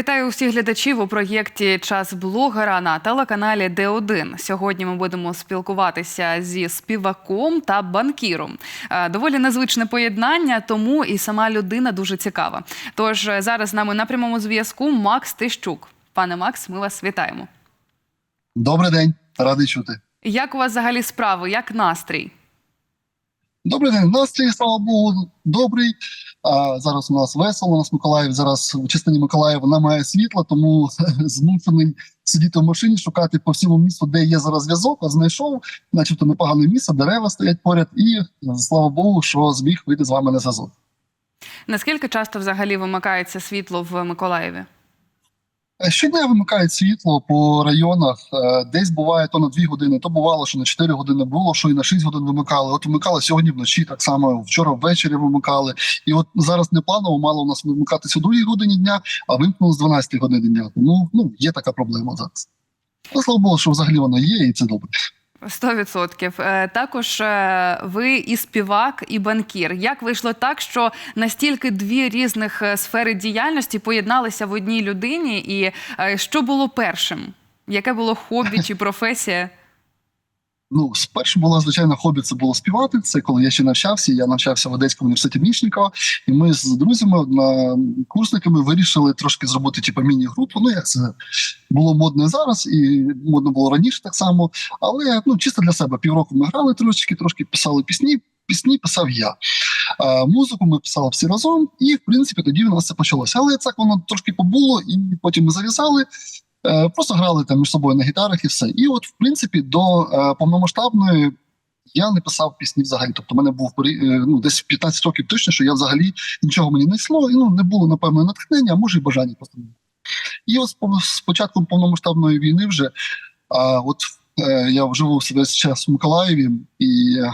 Вітаю усіх глядачів у проєкті Час блогера на телеканалі Д1. Сьогодні ми будемо спілкуватися зі співаком та банкіром. Е, Доволі незвичне поєднання, тому і сама людина дуже цікава. Тож е, зараз з нами на прямому зв'язку Макс Тищук. Пане Макс, ми вас вітаємо. Добрий день, радий чути. Як у вас взагалі справи? Як настрій? Добрий день. Настрій, слава Богу, добрий. А зараз у нас весело. У нас Миколаїв зараз в частині Миколаєва немає світла, тому змушений сидіти в машині, шукати по всьому місту, де є зараз зв'язок. А знайшов, начебто непогане місце, дерева стоять поряд, і слава Богу, що зміг вийти з вами на зв'язок. Наскільки часто взагалі вимикається світло в Миколаєві? Е, Щодня вимикають світло по районах. Е, Десь буває то на 2 години, то бувало, що на 4 години було, що і на 6 годин вимикали. От вимикали сьогодні вночі, так само вчора ввечері вимикали. І от зараз не планово мало у нас вимикатися о 2 годині дня, а вимкнули з 12 години дня. Тому ну є така проблема зараз. Ну, слава Богу, що взагалі вона є, і це добре. Сто відсотків. Е, Також е, ви і співак, і банкір. Як вийшло так, що настільки дві різних е, сфери діяльності поєдналися в одній людині? І що було першим? Яке було хобі чи професія? Ну, спершу була звичайно хобі. Це було співати. Це коли я ще навчався. Я навчався в Одеському університеті Мічникова, і ми з друзями, однокурсниками, вирішили трошки зробити типу, міні-групу. Ну як це було модно зараз, і модно було раніше так само. Але ну чисто для себе півроку ми грали трошечки, трошки писали пісні. Пісні писав я. А, музику ми писали всі разом, і в принципі тоді у нас це почалося. Але так воно трошки побуло, і потім ми зав'язали. Е, Просто грали там між собою на гітарах і все. І от, в принципі, до е, повномасштабної я не писав пісні взагалі. Тобто, в мене був е, ну, десь 15 років точно, що я взагалі нічого мені не йшло, і ну не було напевно натхнення, а може і бажання просто. І от з- початком повномасштабної війни вже а, от е, я живу весь час в Миколаєві, і е,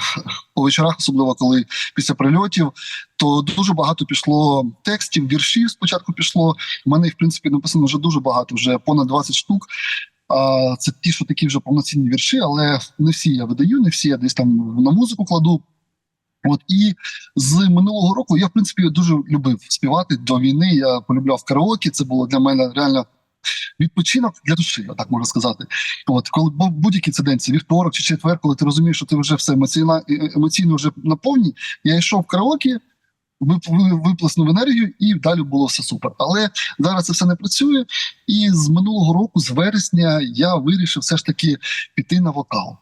по вечорах, особливо коли після прильотів, то дуже багато пішло текстів, віршів спочатку пішло. У мене в принципі, написано вже дуже багато, вже понад 20 штук. А, це ті, що такі вже повноцінні вірші, але не всі я видаю, не всі я десь там на музику кладу. От і з минулого року я в принципі дуже любив співати до війни. Я полюбляв караоке. Це було для мене реально відпочинок для душі, так можу сказати. От коли бу- будь-який це вівторок чи четвер, коли ти розумієш, що ти вже все емоційно, емоційно вже наповні. Я йшов в караоке, виплеснув енергію, і далі було все супер. Але зараз це все не працює. І з минулого року, з вересня, я вирішив все ж таки піти на вокал.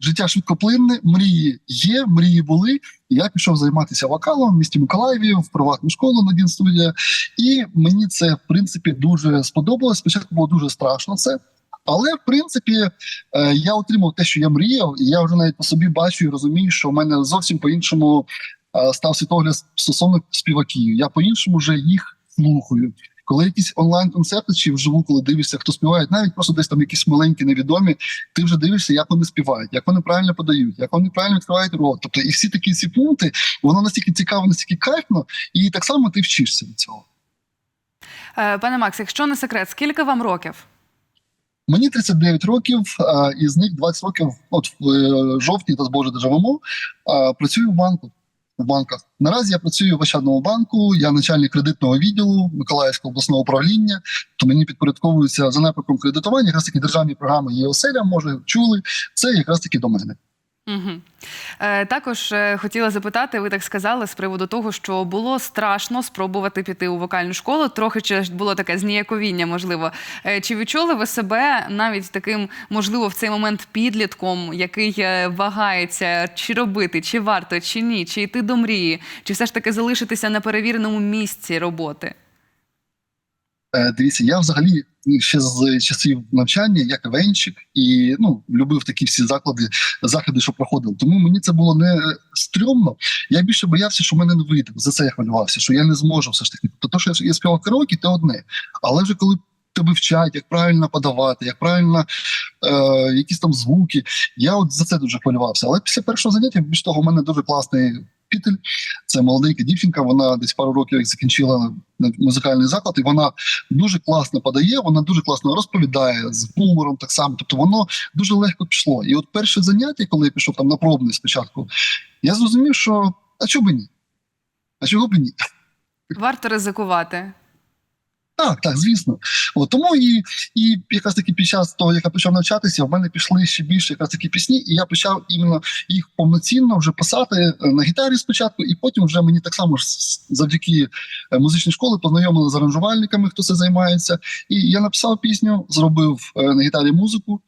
Життя швидкоплинне, мрії є, мрії були. І Я пішов займатися вокалом в місті Миколаєві в приватну школу на Дін студія. І мені це в принципі дуже сподобалось. Спочатку було дуже страшно це. Але в принципі е, я отримав те, що я мріяв, і я вже навіть по собі бачу і розумію, що в мене зовсім по-іншому е, став світогляд стосовно співаків. Я по-іншому вже їх слухаю. Коли якісь онлайн-концерти чи вживу, коли дивишся, хто співає, навіть просто десь там якісь маленькі невідомі, ти вже дивишся, як вони співають, як вони правильно подають, як вони правильно відкривають рот. Тобто, і всі такі ці пункти, воно настільки цікаво, настільки кайфно, і так само ти вчишся від цього. Е, Пане Макс, якщо не секрет, скільки вам років? Мені 39 років, а, із них 20 років, от в е, жовтні та збоже доживемо, а, працюю в банку. В банках наразі я працюю в Ощадному банку. Я начальник кредитного відділу Миколаївського обласного управління. То мені підпорядковуються за напрямком кредитування. Якраз такі державні програми є оселя. Може чули. Це якраз таки до мене. Угу. Е, також е, хотіла запитати, ви так сказали з приводу того, що було страшно спробувати піти у вокальну школу. Трохи чи було таке зніяковіння, можливо. Е, чи відчули ви себе навіть таким, можливо, в цей момент підлітком, який е, вагається, чи робити, чи варто, чи ні, чи йти до мрії, чи все ж таки залишитися на перевіреному місці роботи? Е, Дивіться, я взагалі ще з часів навчання, як івенчик, і ну любив такі всі заклади, заходи, що проходили. Тому мені це було не стрьомно. Я більше боявся, що в мене не вийде. За це я хвилювався, що я не зможу все ж таки. Тобто, то, що я, співав караоке, це одне. Але вже коли тебе вчать, як правильно подавати, як правильно е, якісь там звуки. Я от за це дуже хвилювався. Але після першого заняття, більш того, у мене дуже класний вчитель. Це молоденька дівчинка. Вона десь пару років як закінчила музикальний заклад, і вона дуже класно подає. Вона дуже класно розповідає з гумором, так само. Тобто воно дуже легко пішло. І от перше заняття, коли я пішов там на пробний спочатку, я зрозумів, що а чого б ні? А чого б ні? Варто ризикувати. Так, так, звісно. От, тому і, і якраз таки під час того, як я почав навчатися, в мене пішли ще більше якраз такі пісні, і я почав іменно їх повноцінно вже писати е, на гітарі спочатку, і потім вже мені так само ж завдяки е, музичній школі познайомили з аранжувальниками, хто це займається. І я написав пісню, зробив е, на гітарі музику,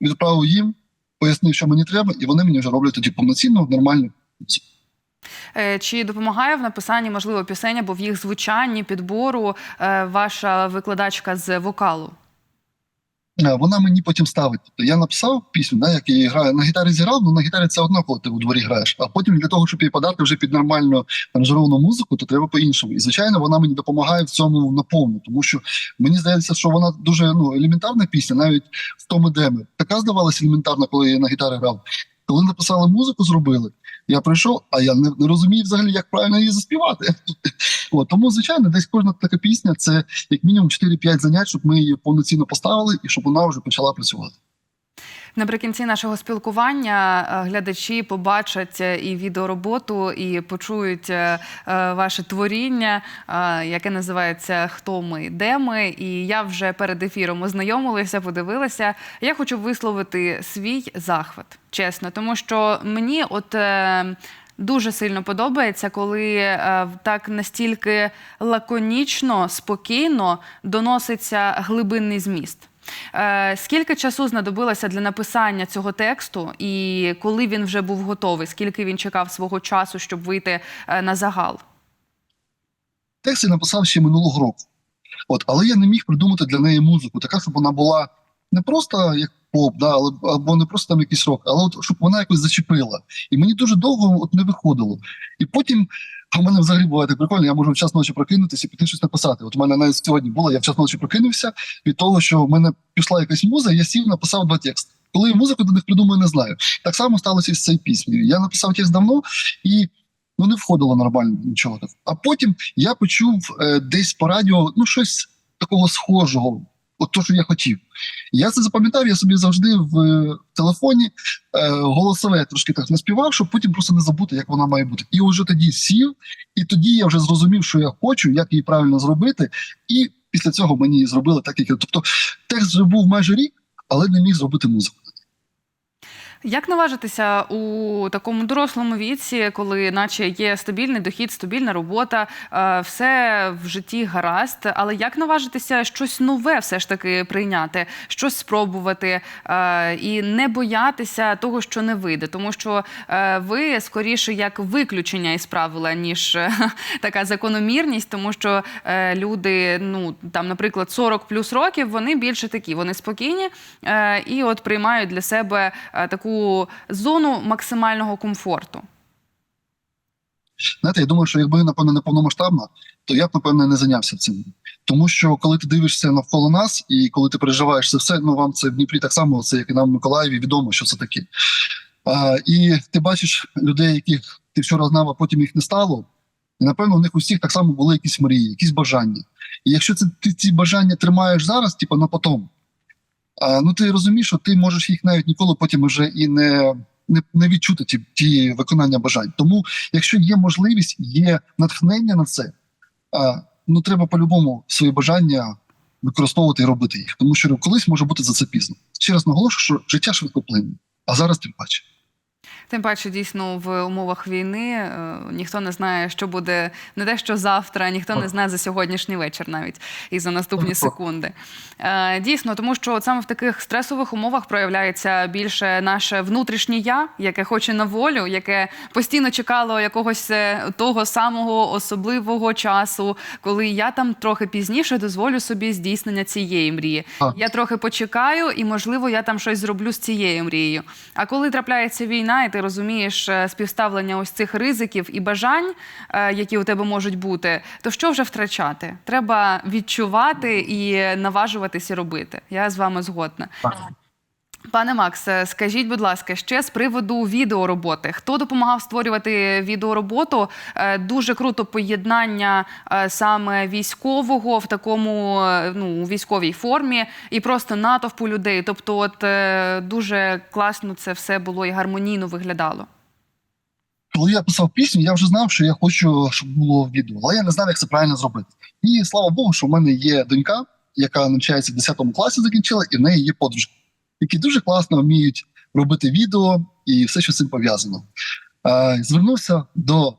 відправив їм, пояснив, що мені треба, і вони мені вже роблять тоді повноцінно, нормально. Е, Чи допомагає в написанні, можливо, пісень або в їх звучанні, підбору е, ваша викладачка з вокалу? Е, Вона мені потім ставить. Тобто я написав пісню, да, як я її граю. На гітарі зіграв, ну на гітарі це одно, коли ти у дворі граєш. А потім для того, щоб її подати вже під нормальну аранжировану музику, то треба по-іншому. І звичайно, вона мені допомагає в цьому наповну, тому що мені здається, що вона дуже ну, елементарна пісня, навіть в тому демо. Така здавалася елементарна, коли я на гітарі грав. Коли написали музику, зробили. Я прийшов, а я не, не розумію взагалі, як правильно її заспівати. От, тому, звичайно, десь кожна така пісня це як мінімум 4-5 занять, щоб ми її повноцінно поставили і щоб вона вже почала працювати. Наприкінці нашого спілкування е, глядачі побачать е, і відеороботу, і почують е, ваше творіння, яке називається Хто ми, де ми. І я вже перед ефіром ознайомилася, подивилася. Я хочу висловити свій захват, чесно, тому що мені от. Дуже сильно подобається, коли е, так настільки лаконічно, спокійно доноситься глибинний зміст. Е, Скільки часу знадобилося для написання цього тексту, і коли він вже був готовий? Скільки він чекав свого часу, щоб вийти е, на загал? Текст я написав ще минулого року. От, але я не міг придумати для неї музику, така, щоб вона була не просто як поп, да, але, або не просто там якийсь рок, але от, щоб вона якось зачепила. І мені дуже довго от, не виходило. І потім, а в мене взагалі буває так прикольно, я можу в час ночі прокинутися і піти щось написати. От у мене навіть сьогодні було, я в час ночі прокинувся від того, що в мене пішла якась муза, я сів, написав два тексти. Коли я музику до них придумаю, не знаю. Так само сталося з цією піснею. Я написав текст давно і ну не входило нормально нічого. А потім я почув е, десь по радіо ну щось такого схожого, от то, що я хотів. Я це запам'ятав, я собі завжди в е, телефоні е, голосове трошки так наспівав, щоб потім просто не забути, як вона має бути. І вже тоді сів, і тоді я вже зрозумів, що я хочу, як її правильно зробити. І після цього мені зробили так, як я. Тобто текст вже був майже рік, але не міг зробити музику. Як наважитися у такому дорослому віці, коли наче є стабільний дохід, стабільна робота, е, все в житті гаразд, але як наважитися щось нове все ж таки прийняти, щось спробувати е, і не боятися того, що не вийде, тому що е, ви скоріше як виключення із правила, ніж така закономірність, тому що люди, ну там, наприклад, 40 плюс років, вони більше такі, вони спокійні і от приймають для себе е, таку зону максимального комфорту. Знаєте, я думаю, що якби напевно не повномасштабна, то я б напевно не зайнявся цим. Тому що коли ти дивишся навколо нас, і коли ти переживаєш це все, ну вам це в Дніпрі так само, це як і нам в Миколаєві, відомо, що це таке. А, і ти бачиш людей, яких ти вчора знав, а потім їх не стало. І напевно, у них усіх так само були якісь мрії, якісь бажання. І якщо це ти ці бажання тримаєш зараз, типу на потом, ну ти розумієш, що ти можеш їх навіть ніколи потім вже і не, не, не відчути ті, ті виконання бажань. Тому, якщо є можливість, є натхнення на це, а, ну треба по-любому свої бажання використовувати і робити їх. Тому що колись може бути за це пізно. Ще раз наголошую, що життя швидкоплинне, а зараз тим паче. Тим паче, дійсно, в умовах війни е, ніхто не знає, що буде не те, що завтра, ніхто не знає за сьогоднішній вечір навіть і за наступні секунди. Е, Дійсно, тому що саме в таких стресових умовах проявляється більше наше внутрішнє я, яке хоче на волю, яке постійно чекало якогось е, того самого особливого часу, коли я там трохи пізніше дозволю собі здійснення цієї мрії. Я трохи почекаю, і можливо я там щось зроблю з цією мрією. А коли трапляється війна, і ти розумієш е, співставлення ось цих ризиків і бажань, е, які у тебе можуть бути, то що вже втрачати? Треба відчувати і наважуватися робити. Я з вами згодна. Пане Макс, скажіть, будь ласка, ще з приводу відеороботи. Хто допомагав створювати відеороботу? Е, Дуже круто поєднання е, саме військового в такому е, ну військовій формі і просто натовпу людей. Тобто, от дуже класно це все було і гармонійно виглядало. коли я писав пісню, я вже знав, що я хочу, щоб було відео, але я не знав, як це правильно зробити. І слава Богу, що в мене є донька, яка навчається в 10 класі, закінчила, і в неї є подружки, які дуже класно вміють робити відео і все, що з цим пов'язано. Звернувся до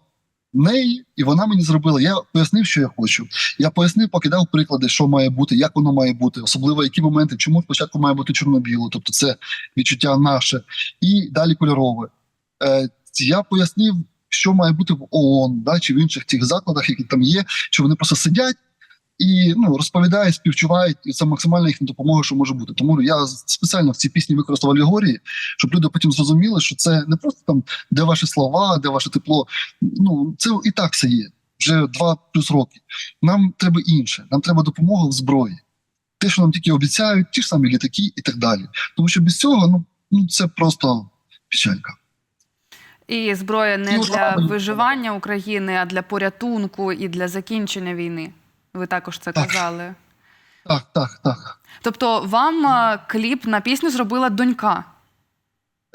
неї, і вона мені зробила. Я пояснив, що я хочу. Я пояснив, покидав приклади, що має бути, як воно має бути, особливо які моменти, чому спочатку має бути чорно-біло, тобто це відчуття наше, і далі кольорове. Е, я пояснив, що має бути в ООН, да, чи в інших тих закладах, які там є, що вони просто сидять і ну, розповідають, співчувають, і це максимальна їхня допомога, що може бути. Тому я спеціально в цій пісні використав алегорії, щоб люди потім зрозуміли, що це не просто там, де ваші слова, де ваше тепло. Ну це і так все є. Вже два плюс роки. Нам треба інше. Нам треба допомога в зброї. Те, що нам тільки обіцяють, ті ж самі літаки і так далі. Тому що без цього ну, ну це просто печалька. І зброя не Ну, для виживання України, а для порятунку і для закінчення війни. Ви також це Так. казали. Так, так, так. Тобто, вам е, кліп на пісню зробила донька.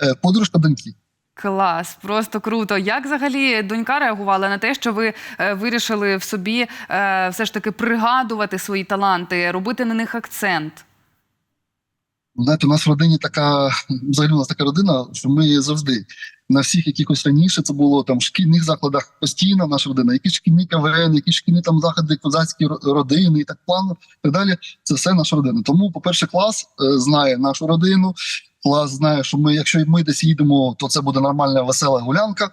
Е, подружка доньки. Клас, просто круто. Як взагалі донька реагувала на те, що ви е, вирішили в собі е, все ж таки пригадувати свої таланти, робити на них акцент? Знаєте, у нас в родині така, взагалі у нас така родина, що ми завжди на всіх якихось раніше це було там в шкільних закладах постійно наша родина, якісь шкільні КВН, якісь шкільні там заходи, козацькі родини і так плану, так далі. Це все наша родина. Тому, по-перше, клас е, знає нашу родину. Клас знає, що ми, якщо ми десь їдемо, то це буде нормальна весела гулянка.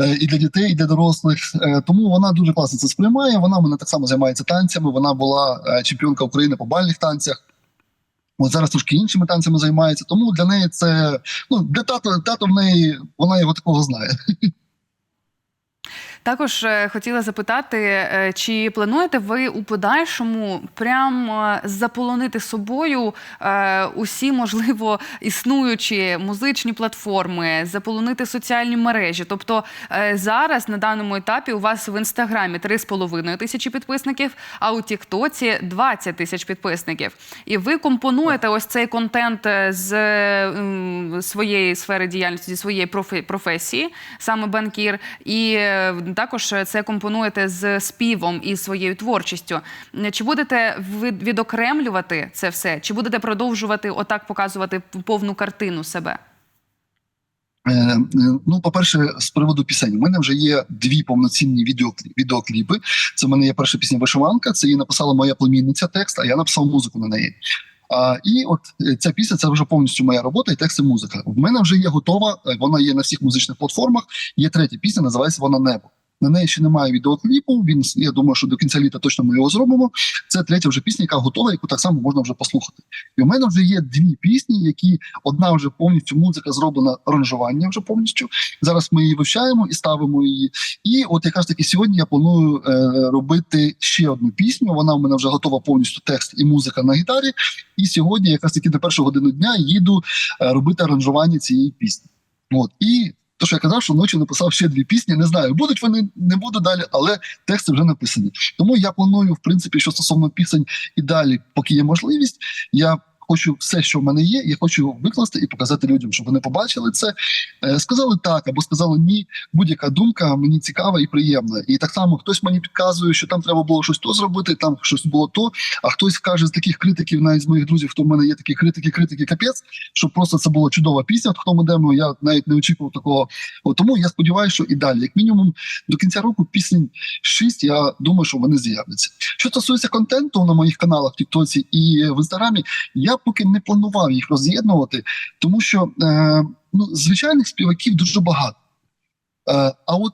е, І для дітей, і для дорослих, Е, тому вона дуже класно це сприймає. Вона мене так само займається танцями. Вона була чемпіонка України по бальних танцях. От зараз трошки іншими танцями займається. Тому для неї це ну для тато, тато в неї вона його такого знає. Також е, хотіла запитати, е, чи плануєте ви у подальшому прям е, заполонити собою усі можливо існуючі музичні платформи, заполонити соціальні мережі? Тобто зараз на даному етапі у вас в інстаграмі 3,5 тисячі підписників, а у Тіктоці 20 тисяч підписників. І ви компонуєте ось цей контент з своєї сфери діяльності, зі своєї профе- професії, саме банкір, і також це компонуєте з співом і своєю творчістю. Чи будете відокремлювати це все? Чи будете продовжувати отак показувати повну картину себе? Е, е, ну, по-перше, з приводу пісень, у мене вже є дві повноцінні відеоклі- відеокліпи. Це в мене є перша пісня Вишиванка. Це її написала моя племінниця текст, а я написав музику на неї. А, і от е, ця пісня це вже повністю моя робота, і текст і музика. В мене вже є готова. е, Вона є на всіх музичних платформах. Є третя пісня, називається вона Небо. На неї ще немає відеокліпу. Він я думаю, що до кінця літа точно ми його зробимо. Це третя вже пісня, яка готова, яку так само можна вже послухати. І у мене вже є дві пісні, які одна вже повністю музика зроблена аранжування вже повністю. Зараз ми її вивчаємо і ставимо її. І от якраз таки сьогодні я планую е, робити ще одну пісню. Вона у мене вже готова повністю текст і музика на гітарі. І сьогодні, якраз таки на першу годину дня, їду е, робити аранжування цієї пісні. От і. То, що я казав, що ночі написав ще дві пісні. Не знаю, будуть вони, не буду далі, але тексти вже написані. Тому я планую, в принципі, що стосовно пісень і далі, поки є можливість, я хочу все, що в мене є, я хочу викласти і показати людям, щоб вони побачили це, е, сказали так або сказали ні. Будь-яка думка мені цікава і приємна. І так само хтось мені підказує, що там треба було щось то зробити, там щось було то. А хтось каже з таких критиків, навіть з моїх друзів, хто в мене є такі критики, критики, капець, що просто це була чудова пісня. Хто ми демо, я навіть не очікував такого. От тому я сподіваюся, що і далі, як мінімум, до кінця року пісень шість. Я думаю, що вони з'являться. Що стосується контенту на моїх каналах, Тіктоці і в інстаграмі, я поки не планував їх роз'єднувати, тому що е, ну, звичайних співаків дуже багато. Е, а от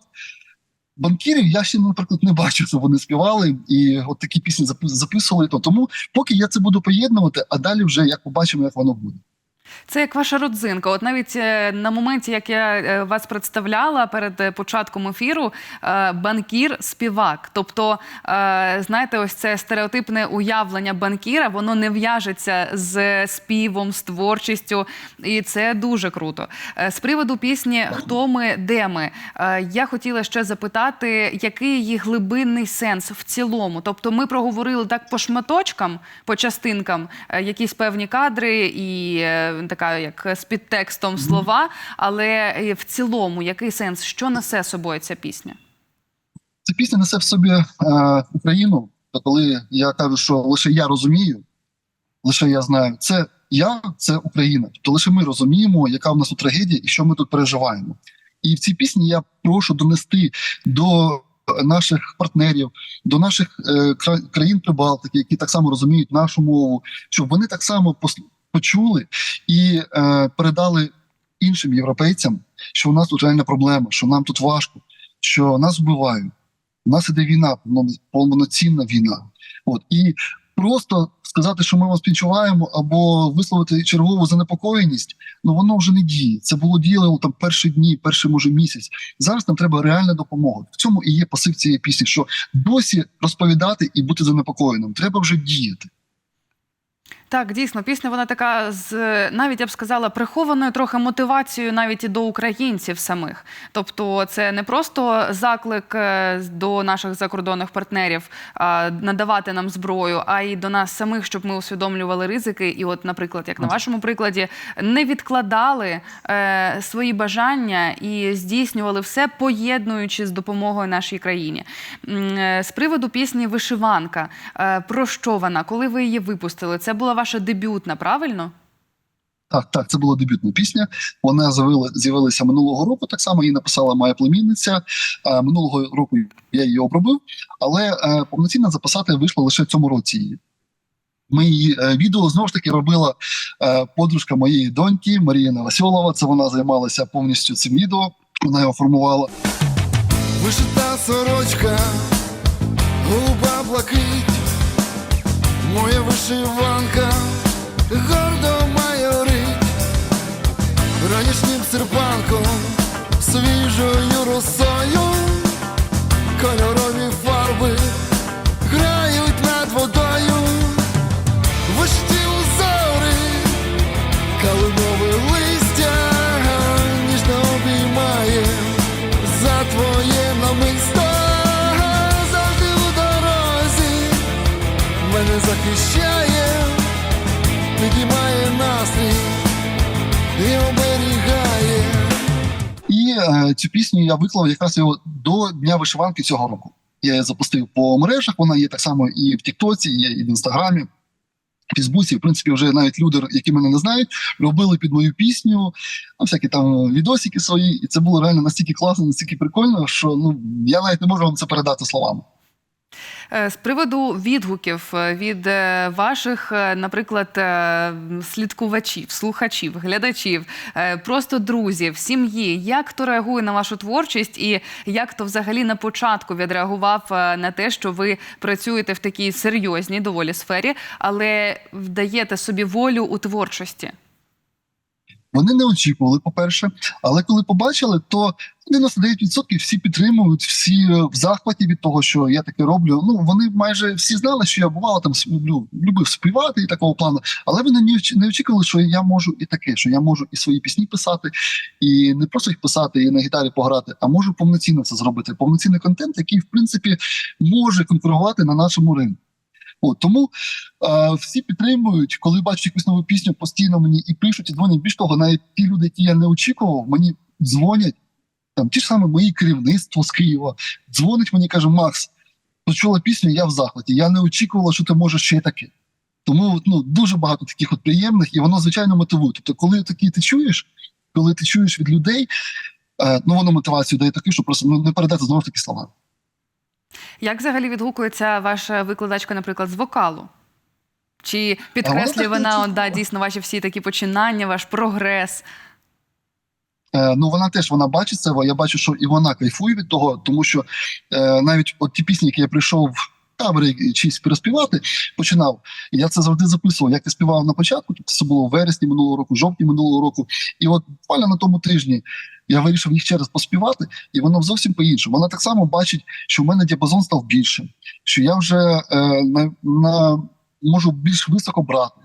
банкірів я ще, наприклад, не бачу, що вони співали і от такі пісні записували. То тому поки я це буду поєднувати, а далі вже як побачимо, як воно буде. Це як ваша родзинка. От навіть е, на моменті, як я е, вас представляла перед е, початком ефіру, банкір співак. Тобто, знаєте, ось це стереотипне уявлення банкіра, воно не в'яжеться з співом, з творчістю, і це дуже круто. З приводу пісні Хто ми, де ми? Я хотіла ще запитати, який її глибинний сенс в цілому. Тобто, ми проговорили так по шматочкам, по частинкам, якісь певні кадри і така, як з підтекстом слова, але е, в цілому, який сенс, що несе собою ця пісня? Ця пісня несе в собі е, Україну. То коли я кажу, що лише я розумію, лише я знаю, це я, це Україна. Тобто лише ми розуміємо, яка в нас тут трагедія і що ми тут переживаємо. І в цій пісні я прошу донести до наших партнерів, до наших е, кра- країн Прибалтики, які так само розуміють нашу мову, щоб вони так само пос- почули і е, передали іншим європейцям, що у нас тут реальна проблема, що нам тут важко, що нас вбивають. У нас іде війна, повно- повноцінна війна. От і просто сказати, що ми вас співчуваємо, або висловити чергову занепокоєність, ну воно вже не діє. Це було діяло там перші дні, перший може місяць. Зараз нам треба реальна допомога. В цьому і є посив цієї пісні, що досі розповідати і бути занепокоєним. Треба вже діяти. Так, дійсно, пісня вона така з навіть я б сказала прихованою трохи мотивацією навіть і до українців самих. Тобто, це не просто заклик е, до наших закордонних партнерів надавати нам зброю, а й до нас самих, щоб ми усвідомлювали ризики. І, от, наприклад, як на вашому прикладі, не відкладали е, свої бажання і здійснювали все, поєднуючи з допомогою нашій країні. Е, З приводу пісні Вишиванка. е, Про що вона? Коли ви її випустили? Це була ваша дебютна, правильно? Так, так, це була дебютна пісня. Вона з'явилася минулого року. Так само її написала моя племінниця. Е, Минулого року я її обробив, але е, повноцінно записати вийшло лише в цьому році. її. Ми її е, відео знову ж таки робила подружка моєї доньки Марія Новосьолова. Це вона займалася повністю цим відео. Вона його формувала. Вишита сорочка, голуба блакить, моя вишиванка гордо майорить, ранішнім серпанком, свіжою росою, кольорові фарби захищає, підіймає настрій і оберігає. І е, цю пісню я виклав якраз його до Дня вишиванки цього року. Я її запустив по мережах. Вона є так само і в Тіктоці, є і в Інстаграмі. Фейсбуці, в принципі, вже навіть люди, які мене не знають, робили під мою пісню ну, всякі там відосики свої, і це було реально настільки класно, настільки прикольно, що ну я навіть не можу вам це передати словами. Е, З приводу відгуків е, від е, ваших, наприклад, слідкувачів, слухачів, глядачів, просто друзів, сім'ї, як хто реагує на вашу творчість, і як то взагалі на початку відреагував на те, що ви працюєте в такій серйозній доволі сфері, але вдаєте собі волю у творчості? Вони не очікували, по-перше, але коли побачили, то 99% всі підтримують, всі е, в захваті від того, що я таке роблю. Ну вони майже всі знали, що я бувало там люблю, любив співати і такого плану, але вони не очікували, що я можу і таке, що я можу і свої пісні писати, і не просто їх писати, і на гітарі пограти, а можу повноцінно це зробити. Повноцінний контент, який в принципі може конкурувати на нашому ринку. От тому е, всі підтримують, коли бачать якусь нову пісню, постійно мені і пишуть, і дзвонять. Більш того, навіть ті люди, які я не очікував, мені дзвонять. Там ті ж саме мої керівництво з Києва дзвонить мені, каже: Макс, почула пісню, я в захваті. Я не очікувала, що ти можеш ще й таке. Тому ну, дуже багато таких от приємних, і воно звичайно мотивує. Тобто, коли такі ти чуєш, коли ти чуєш від людей, е, ну воно мотивацію дає таку, що просто ну, не передати знову ж таки слова. Як взагалі відгукується ваша викладачка, наприклад, з вокалу? Чи підкреслює вона вона от, да, дійсно ваші всі такі починання, ваш прогрес? Е, ну вона теж вона бачить це. Я бачу, що і вона кайфує від того, тому що е, навіть от ті пісні, які я прийшов в табори чись переспівати, починав. І я це завжди записував. Як я співав на початку, це було в вересні минулого року, жовтні минулого року. І от буквально на тому тижні я вирішив їх через поспівати, і воно зовсім по-іншому. Вона так само бачить, що в мене діапазон став більшим, що я вже е, на, на можу більш високо брати.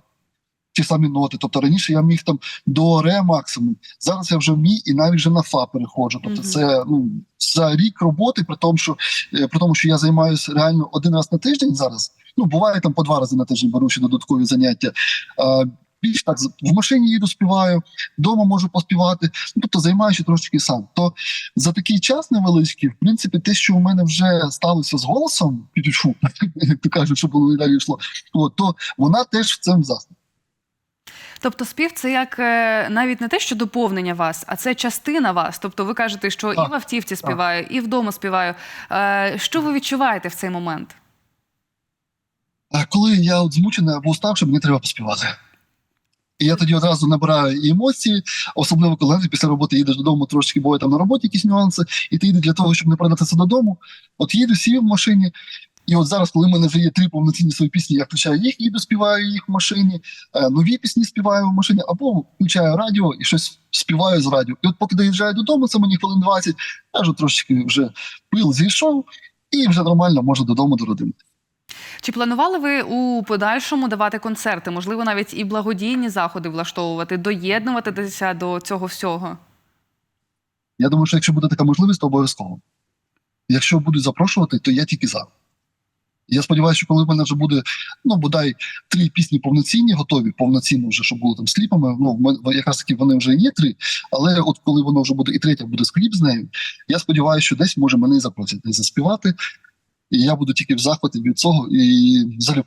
Ті самі ноти, тобто раніше я міг там до ре максимум. Зараз я вже вмій і навіть вже на фа переходжу. Тобто, Мгм. це ну за рік роботи, при тому, що е, при тому, що я займаюся реально один раз на тиждень зараз. Ну буває там по два рази на тиждень беру ще додаткові заняття. А, більш так в машині їду, співаю, вдома можу поспівати. Ну, тобто займаюся трошки сам. То за такий час невеличкий, в принципі, те, що у мене вже сталося з голосом, підійшов, як то кажуть, щоб воно і далі йшло, от, то вона теж в цьому засіб. Тобто спів це як е, навіть не те, що доповнення вас, а це частина вас. Тобто ви кажете, що і в автівці співаю, і вдома співаю. Е, Що ви відчуваєте в цей момент? Коли я от змучений або уставший, мені треба поспівати. І я тоді одразу набираю і емоції, особливо коли ти після роботи їдеш додому, трошки буває там на роботі якісь нюанси, і ти їдеш для того, щоб не продатися додому. От їду, сів в машині. І от зараз, коли в мене вже є три повноцінні свої пісні, я включаю їх, їду, співаю їх в машині, е, нові пісні співаю в машині, або включаю радіо і щось співаю з радіо. І от поки доїжджаю додому, це мені хвилин 20, я вже трошечки вже пил зійшов, і вже нормально можу додому до родини. Чи планували ви у подальшому давати концерти, можливо, навіть і благодійні заходи влаштовувати, доєднуватися до цього всього? Я думаю, що якщо буде така можливість, то обов'язково. Якщо будуть запрошувати, то я тільки за. Я сподіваюся, що коли в мене вже буде, ну, бодай три пісні повноцінні, готові, повноцінно вже, щоб були там з кліпами. Ну, якраз таки вони вже є три. Але от коли воно вже буде і третя буде з кліп з нею, я сподіваюся, що десь може мене запросять десь заспівати. І я буду тільки в захваті від цього і залюб.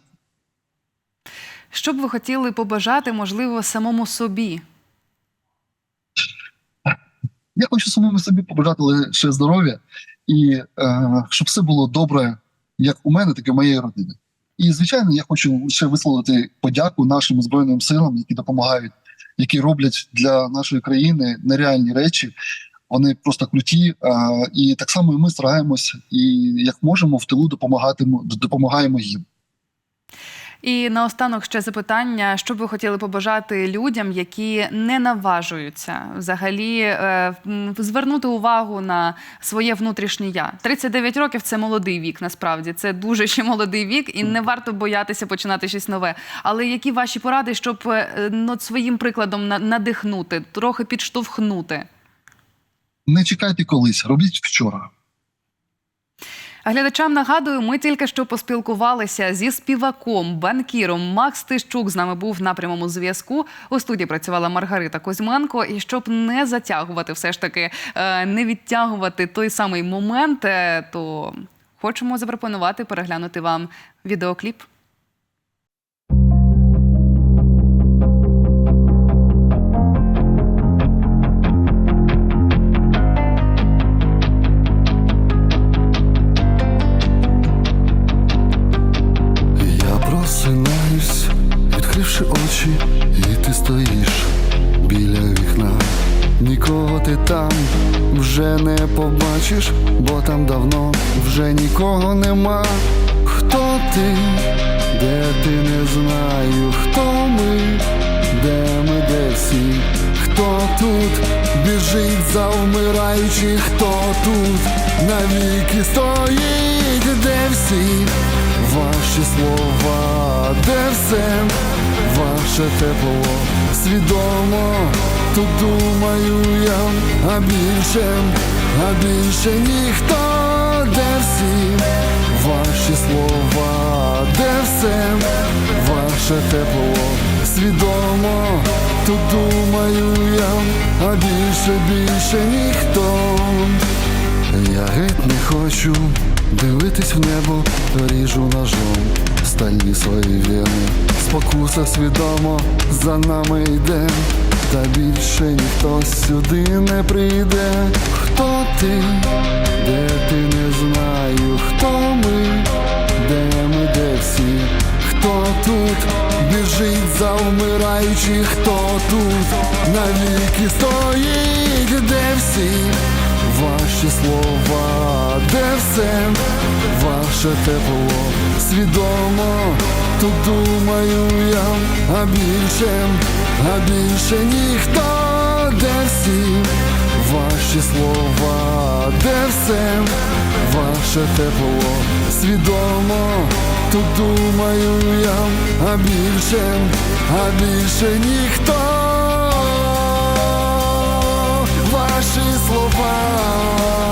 Що б ви хотіли побажати, можливо, самому собі? Я хочу самому собі побажати лише здоров'я і е, щоб все було добре, як у мене, так і в моєї родини. І звичайно, я хочу ще висловити подяку нашим збройним силам, які допомагають, які роблять для нашої країни нереальні речі. Вони просто круті. І так само і ми стараємось, і як можемо в тилу допомагатимемо, допомагаємо їм. І наостанок ще запитання: що б ви хотіли побажати людям, які не наважуються взагалі е, звернути увагу на своє внутрішнє я. 39 років це молодий вік, насправді це дуже ще молодий вік, і не варто боятися починати щось нове. Але які ваші поради, щоб е, ну, своїм прикладом на- надихнути, трохи підштовхнути? Не чекайте колись, робіть вчора. Глядачам нагадую, ми тільки що поспілкувалися зі співаком, банкіром. Макс Тищук з нами був на прямому зв'язку. У студії працювала Маргарита Козьменко. І щоб не затягувати, все ж таки е, не відтягувати той самий момент, е, то хочемо запропонувати переглянути вам відеокліп. Відкривши очі, і ти стоїш біля вікна. Нікого ти там вже не побачиш, бо там давно вже нікого нема. Хто ти, де ти? Не знаю, хто ми, де ми, де всі, хто тут біжить за вмираючи, хто тут навіки стоїть, де всі ваші слова, де все ваше тепло, свідомо тут думаю я, а більше, а більше ніхто, де всі? Ваші слова, де все? Ваше тепло, свідомо тут думаю я, а більше, більше ніхто. Я геть не хочу дивитись в небо, ріжу ножом стальні свої вени. Спокуса свідомо за нами йде, та більше ніхто сюди не прийде. Хто ти, де ти не знаю, хто ми, де ми, де всі, хто тут? Біжить за вмираючи, хто тут? Навіки стоїть, де всі ваші слова, де все? Ваше тепло, свідомо. Тут думаю я, а більше, а більше ніхто, де всі? Ваші слова, де все? Ваше тепло, свідомо. Тут думаю я, а більше, а більше ніхто. наші слова.